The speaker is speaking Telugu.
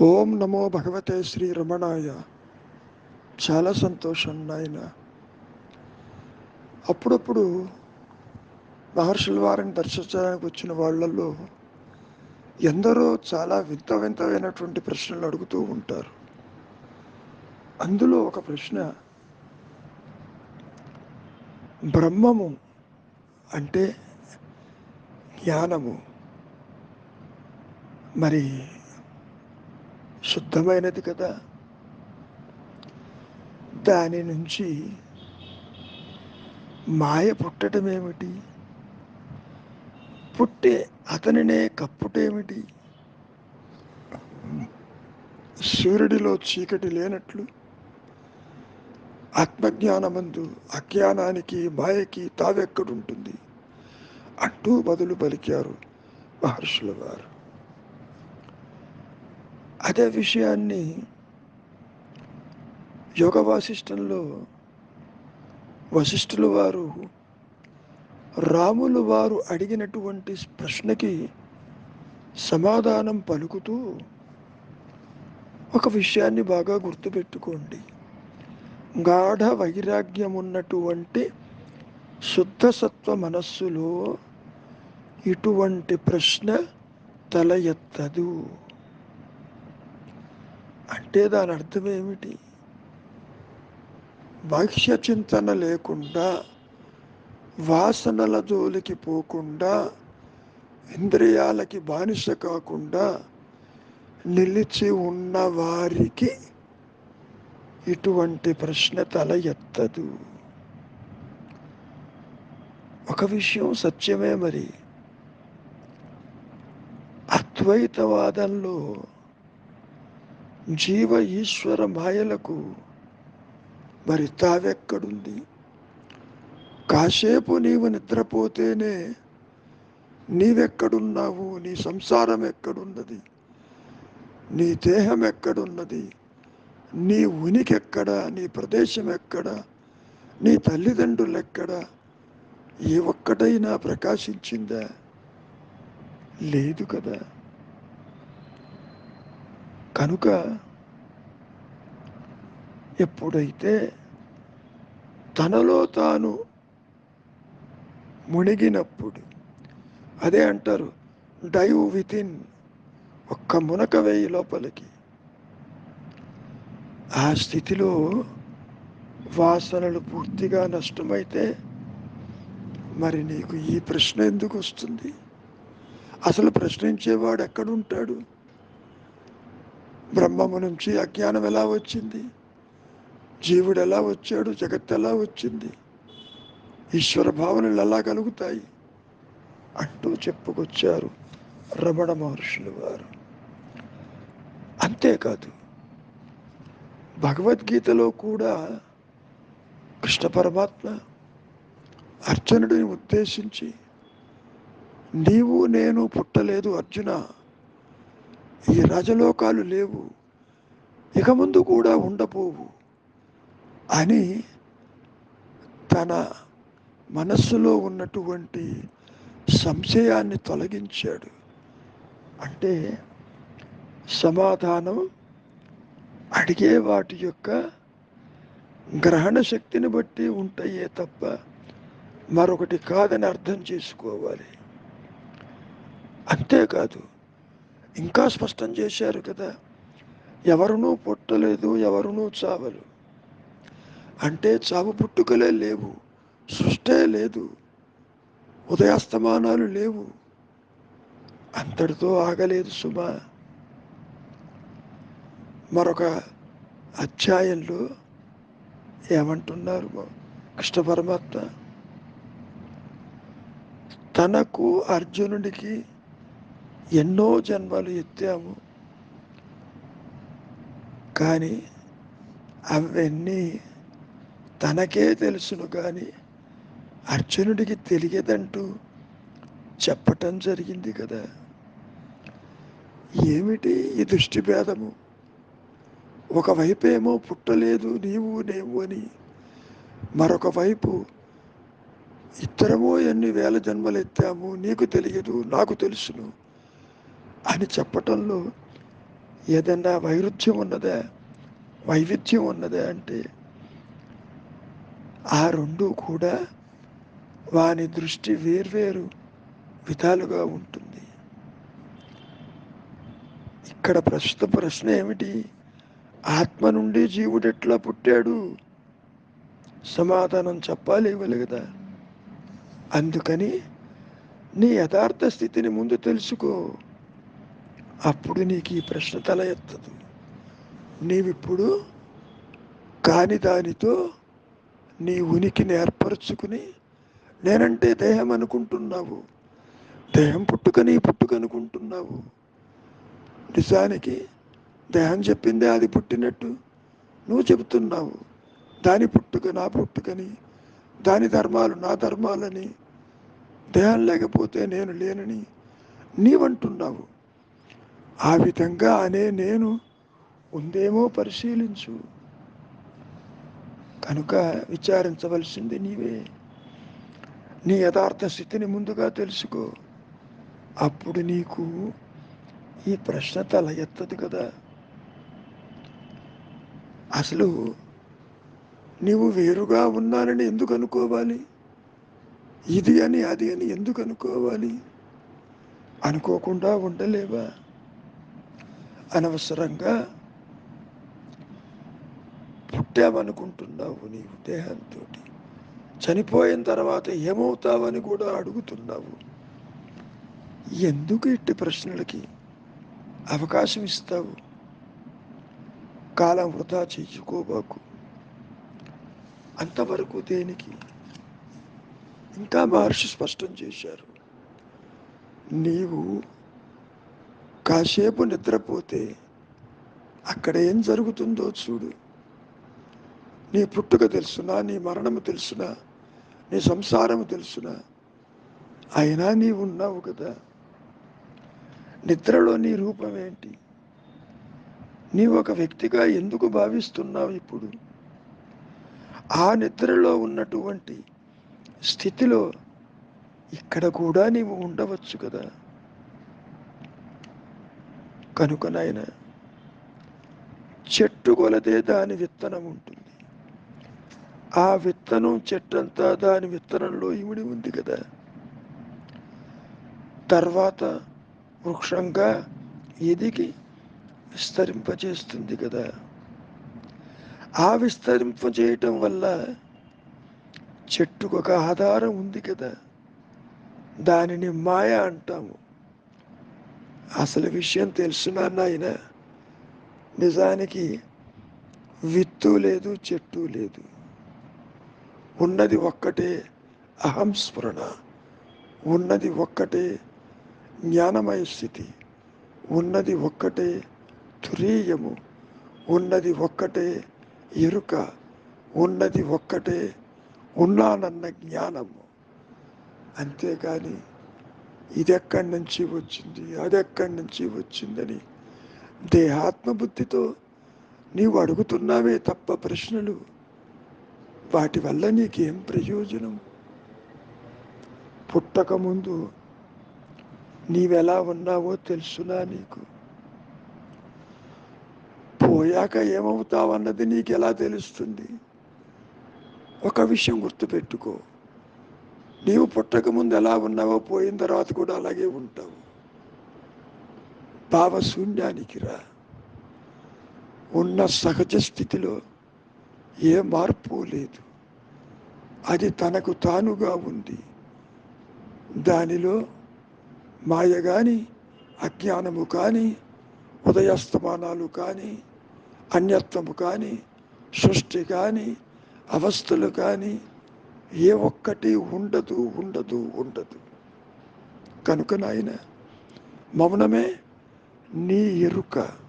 ఓం నమో భగవతే శ్రీ రమణాయ. చాలా సంతోషం నాయన. అప్పుడప్పుడు మహర్షుల వారిని దర్శించడానికి వచ్చిన వాళ్ళల్లో ఎందరో చాలా వింత వింతమైనటువంటి ప్రశ్నలు అడుగుతూ ఉంటారు. అందులో ఒక ప్రశ్న బ్రహ్మము అంటే జ్ఞానము. మరి శుద్ధమైనది కదా. దాని నుంచి మాయ పుట్టడం ఏమిటి పుట్టే అతనినే కప్పుటేమిటి? సూర్యుడిలో చీకటి లేనట్లు ఆత్మజ్ఞానమందు అజ్ఞానానికి మాయకి తావెక్కడుంటుంది? అంటూ బదులు పలికారు మహర్షుల వారు. అదే విషయాన్ని యోగ వాసిష్టంలో వశిష్ఠులు వారు రాములు వారు అడిగినటువంటి ప్రశ్నకి సమాధానం పలుకుతూ ఒక విషయాన్ని బాగా గుర్తుపెట్టుకోండి. గాఢ వైరాగ్యం ఉన్నటువంటి శుద్ధ సత్వ మనస్సులో ఇటువంటి ప్రశ్న తల ఎత్తదు. అంటే దాని అర్థం ఏమిటి భక్ష్య చింతన లేకుండా వాసనల జోలికి పోకుండా ఇంద్రియాలకి బానిస కాకుండా నిలిచి ఉన్న వారికి ఇటువంటి ప్రశ్న తల ఎత్తదు. ఒక విషయం సత్యమే మరి. అద్వైతవాదంలో జీవ ఈశ్వర మాయలకు మరి తావెక్కడుంది? కాసేపు నీవు నిద్రపోతేనే నీవెక్కడున్నావు? నీ సంసారం ఎక్కడున్నది? నీ దేహం ఎక్కడున్నది? నీ ఉనికి ఎక్కడ నీ ప్రదేశం ఎక్కడ? నీ తల్లిదండ్రులు ఎక్కడ ఏ ఒక్కటైనా ప్రకాశించిందా? లేదు కదా. కనుక ఎప్పుడైతే తనలో తాను మునిగినప్పుడు అదే అంటారు డైవ్ వితిన్ ఒక్క మునక వేయి లోపలికి. ఆ స్థితిలో వాసనలు పూర్తిగా నష్టమైతే మరి నీకు ఈ ప్రశ్న ఎందుకు వస్తుంది? అసలు ప్రశ్నించేవాడు ఎక్కడుంటాడు? బ్రహ్మము నుంచి అజ్ఞానం ఎలా వచ్చింది? జీవుడు ఎలా వచ్చాడు? జగత్ ఎలా వచ్చింది? ఈశ్వర భావనలు ఎలా కలుగుతాయి? అంటూ చెప్పుకొచ్చారు రమణ మహర్షులు వారు. అంతేకాదు భగవద్గీతలో కూడా కృష్ణ పరమాత్మ అర్జునుడిని ఉద్దేశించి నీవు నేను పుట్టలేదు అర్జున ఈ రాజలోకాలు లేవు. ఇక ముందు కూడా ఉండపోవు అని తన మనస్సులో ఉన్నటువంటి సంశయాన్ని తొలగించాడు. అంటే సమాధానం అడిగే వాటి యొక్క గ్రహణ శక్తిని బట్టి ఉంటాయే తప్ప మరొకటి కాదని అర్థం చేసుకోవాలి. అంతేకాదు ఇంకా స్పష్టం చేశారు కదా. ఎవరునూ పుట్టలేదు ఎవరునూ చావలు అంటే చావు పుట్టుకలే లేవు సృష్టే లేదు ఉదయాస్తమానాలు లేవు. అంతటితో ఆగలేదు సుమా. మరొక అధ్యాయంలో ఏమంటున్నారు కృష్ణ పరమాత్మ? తనకు అర్జునుడికి ఎన్నో జన్మలు ఎత్తాము. కానీ అవన్నీ తనకే తెలుసును కానీ అర్జునుడికి తెలియదంటూ చెప్పటం జరిగింది కదా. ఏమిటి ఈ దృష్టి భేదము? ఒకవైపేమో పుట్టలేదు నీవు నేవు అని మరొక వైపు ఇద్దరమో ఎన్ని వేల జన్మలు ఎత్తాము నీకు తెలియదు నాకు తెలుసును. అని చెప్పటంలో ఏదైనా వైరుధ్యం ఉన్నదా? వైవిధ్యం ఉన్నదా అంటే ఆ రెండు కూడా వాని దృష్టి వేర్వేరు విధాలుగా ఉంటుంది. ఇక్కడ ప్రస్తుత ప్రశ్న ఏమిటి? ఆత్మ నుండి జీవుడు ఎట్లా పుట్టాడు? సమాధానం చెప్పాలి ఇవ్వలేదా కదా. అందుకని నీ యథార్థ స్థితిని ముందు తెలుసుకో. అప్పుడు నీకు ఈ ప్రశ్న తల ఎత్తదు. నీవిప్పుడు కాని దానితో నీ ఉనికిని ఏర్పరచుకుని నేనంటే దేహం అనుకుంటున్నావు. దేహం పుట్టుక నీ పుట్టుక అనుకుంటున్నావు. నిజానికి దేహం చెప్పిందే అది పుట్టినట్టు నువ్వు చెబుతున్నావు. దాని పుట్టుక నా పుట్టుకని దాని ధర్మాలు నా ధర్మాలని దేహం లేకపోతే నేను లేనని నీవంటున్నావు. ఆ విధంగా అనే నేను ఉందేమో పరిశీలించు. కనుక విచారించవలసింది నీవే. నీ యథార్థ స్థితిని ముందుగా తెలుసుకో. అప్పుడు నీకు ఈ ప్రశ్న తల ఎత్తదు కదా. అసలు నీవు వేరుగా ఉన్నానని ఎందుకు అనుకోవాలి? ఇది అని అది అని ఎందుకు అనుకోవాలి? అనుకోకుండా ఉండలేవా? అనవసరంగా పుట్టామనుకుంటున్నావు నీవు దేహంతో చనిపోయిన తర్వాత ఏమవుతావని కూడా అడుగుతున్నావు. ఎందుకు ఇట్టి ప్రశ్నలకి అవకాశం ఇస్తావు? కాలం వృధా చేసుకోబాకు అంతవరకు దేనికి? ఇంకా మహర్షి స్పష్టం చేశారు. నీవు కాసేపు నిద్రపోతే అక్కడ ఏం జరుగుతుందో చూడు. నీ పుట్టుక తెలుసునా నీ మరణము తెలుసునా నీ సంసారము తెలుసునా? అయినా నీ ఉన్నావు కదా. నిద్రలో నీ రూపం ఏంటి? నీ ఒక వ్యక్తిగా ఎందుకు భావిస్తున్నావు ఇప్పుడు? ఆ నిద్రలో ఉన్నటువంటి స్థితిలో ఇక్కడ కూడా నీవు ఉండవచ్చు కదా. కనుక నాయన చెట్టు కొలదే దాని విత్తనం ఉంటుంది. ఆ విత్తనం చెట్టంతా దాని విత్తనంలో ఇమిడి ఉంది కదా. తర్వాత వృక్షంగా ఎదిగి విస్తరింపజేస్తుంది కదా. ఆ విస్తరింపజేయటం వల్ల చెట్టుకు ఒక ఆధారం ఉంది కదా. దానిని మాయ అంటాము. అసలు విషయం తెలుసునా నాయన నిజానికి విత్తు లేదు చెట్టు లేదు. ఉన్నది ఒక్కటే అహం స్ఫురణ ఉన్నది ఒక్కటే జ్ఞానమయ స్థితి. ఉన్నది ఒక్కటే తురీయము. ఉన్నది ఒక్కటే ఎరుక. ఉన్నది ఒక్కటే ఉన్నానన్న జ్ఞానము. అంతేకాని ఇది ఎక్కడి నుంచి వచ్చింది? అది ఎక్కడి నుంచి వచ్చిందని దేహాత్మబుద్ధితో నీవు అడుగుతున్నావే తప్ప ప్రశ్నలు. వాటి వల్ల నీకేం ప్రయోజనం? పుట్టకముందు నీవెలా ఉన్నావో తెలుసునా నీకు? పోయాక ఏమవుతావన్నది నీకు ఎలా తెలుస్తుంది? ఒక విషయం గుర్తుపెట్టుకో. నీవు పుట్టక ముందు ఎలా ఉన్నావో పోయిన తర్వాత కూడా అలాగే ఉంటావు. భావశూన్యానికి రా. ఉన్న సహజ స్థితిలో ఏ మార్పు లేదు. అది తనకు తానుగా ఉంది. దానిలో మాయ కానీ అజ్ఞానము కానీ ఉదయాస్తమానాలు కానీ అన్యత్వము కానీ సృష్టి కానీ అవస్థలు కానీ ఏ ఒక్కటి ఉండదు ఉండదు ఉండదు. కనుక నాయన మౌనమే నీ ఎరుక.